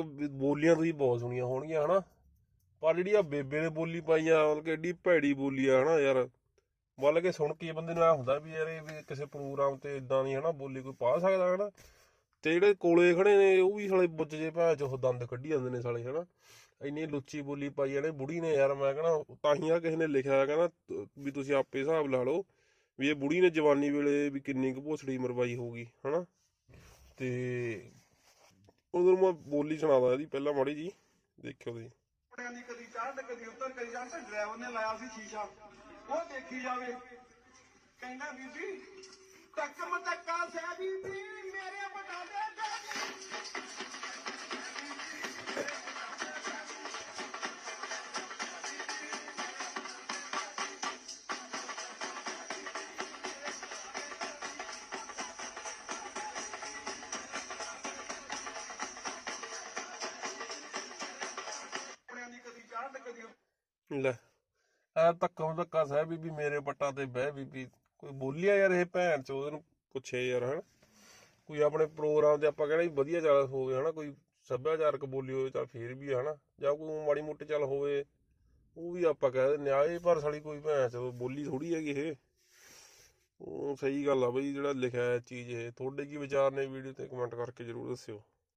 ਇੱਕ ਬੋਲੀਆਂ ਤੁਸੀਂ ਬਹੁਤ ਸੁਣੀਆਂ ਹੋਣਗੀਆਂ, ਹਨਾ? ਪਰ ਜਿਹੜੀ ਆ ਬੇਬੇ ਨੇ ਬੋਲੀ ਪਾਈ ਆ, ਮਤਲਬ ਕਿ ਐਡੀ ਭੈੜੀ ਬੋਲੀ ਆ, ਹਨਾ ਯਾਰ? ਮਤਲਬ ਕਿ ਸੁਣ ਕੇ ਬੰਦੇ ਨੂੰ ਐ ਹੁੰਦਾ ਵੀ ਯਾਰ ਇਹ ਵੀ ਕਿਸੇ ਪ੍ਰੋਗਰਾਮ ਤੇ ਇਦਾਂ ਦੀ, ਹਨਾ, ਬੋਲੀ ਕੋਈ ਪਾ ਸਕਦਾ, ਹਨਾ? ਤੇ ਜਿਹੜੇ ਕੋਲੇ ਖੜੇ ਨੇ, ਉਹ ਵੀ ਸਾਲੇ ਬੁੱਝ ਜੇ ਭੈਣ ਚੋ ਦੰਦ ਕੱਢੀ ਜਾਂਦੇ ਨੇ ਸਾਲੇ, ਹਨਾ? ਇੰਨੀ ਲੁੱਚੀ ਬੋਲੀ ਪਾਈ ਜਾਣੇ ਬੁੜੀ ਨੇ ਯਾਰ, ਮੈਂ ਕਹਣਾ ਤਾਂ ਹੀ ਆ ਕਿਸੇ ਨੇ ਲਿਖਿਆ ਹੈ ਕਹਿੰਦਾ ਵੀ ਤੁਸੀਂ ਆਪੇ ਹਿਸਾਬ ਲਾ ਲਓ ਵੀ ਇਹ ਬੁੜੀ ਨੇ ਜਵਾਨੀ ਵੇਲੇ ਵੀ ਕਿੰਨੀ ਕੁ ਭੋਸੜੀ ਮਰਵਾਈ ਹੋਊਗੀ, ਹਨਾ? ਤੇ ਉਦੋਂ ਮੈਂ ਬੋਲੀ ਸੁਣਾਦਾ ਇਹਦੀ, ਪਹਿਲਾਂ ਮਾੜੀ ਜੀ, ਦੇਖਿਓ ਤੁਸੀਂ। ਕੱਪੜਿਆਂ ਦੀ ਕਦੀ ਚੜ੍ਹ, ਕਦੀ ਉੱਤਰ, ਕਦੀ ਚੜ੍ਹ, ਤੇ ਡਰਾਈਵਰ ਨੇ ਲਾਇਆ ਸੀ ਸ਼ੀਸ਼ਾ। ਉਹ ਦੇਖੀ ਜਾਵੇ। ਕਹਿੰਦਾ ਬੀਬੀ ਟੱਕ ਮਟੱਕਾ ਸਹਿ ਬੀਬੀ ਮੇਰੇ ਲੈ, ਐ ਧੱਕਾ ਧੱਕਾ ਸਹਿ ਬੀਬੀ ਮੇਰੇ ਪੱਟਾ ਤੇ ਬਹਿ ਬੀਬੀ। ਕੋਈ ਬੋਲਿਆ ਯਾਰ ਇਹ ਭੈਣ ਚ ਨੂੰ ਪੁੱਛੇ ਯਾਰ, ਹਨ? ਕੋਈ ਆਪਣੇ ਪ੍ਰੋਗਰਾਮ ਤੇ ਆਪਾਂ ਕਹਿੰਦੇ ਵਧੀਆ ਚੱਲ ਹੋਵੇ ਹਨਾ? ਕੋਈ ਸੱਭਿਆਚਾਰਕ ਬੋਲੀ ਹੋਵੇ ਤਾਂ ਫੇਰ ਵੀ, ਹਨਾ? ਜਾਂ ਕੋਈ ਮਾੜੀ ਮੋਟੀ ਚੱਲ ਹੋਵੇ, ਉਹ ਵੀ ਆਪਾਂ ਕਹਿ ਦਿੰਦੇ ਆ ਪਰ ਸਾਲੀ ਕੋਈ ਭੈਣ ਚ, ਬੋਲੀ ਥੋੜੀ ਹੈਗੀ ਇਹ। ਉਹ ਸਹੀ ਗੱਲ ਆ ਬਈ, ਜਿਹੜਾ ਲਿਖਿਆ ਹੈ ਚੀਜ਼ ਇਹ। ਤੁਹਾਡੇ ਕੀ ਵਿਚਾਰ ਨੇ ਵੀਡੀਓ ਤੇ ਕਮੈਂਟ ਕਰਕੇ ਜਰੂਰ ਦੱਸਿਓ।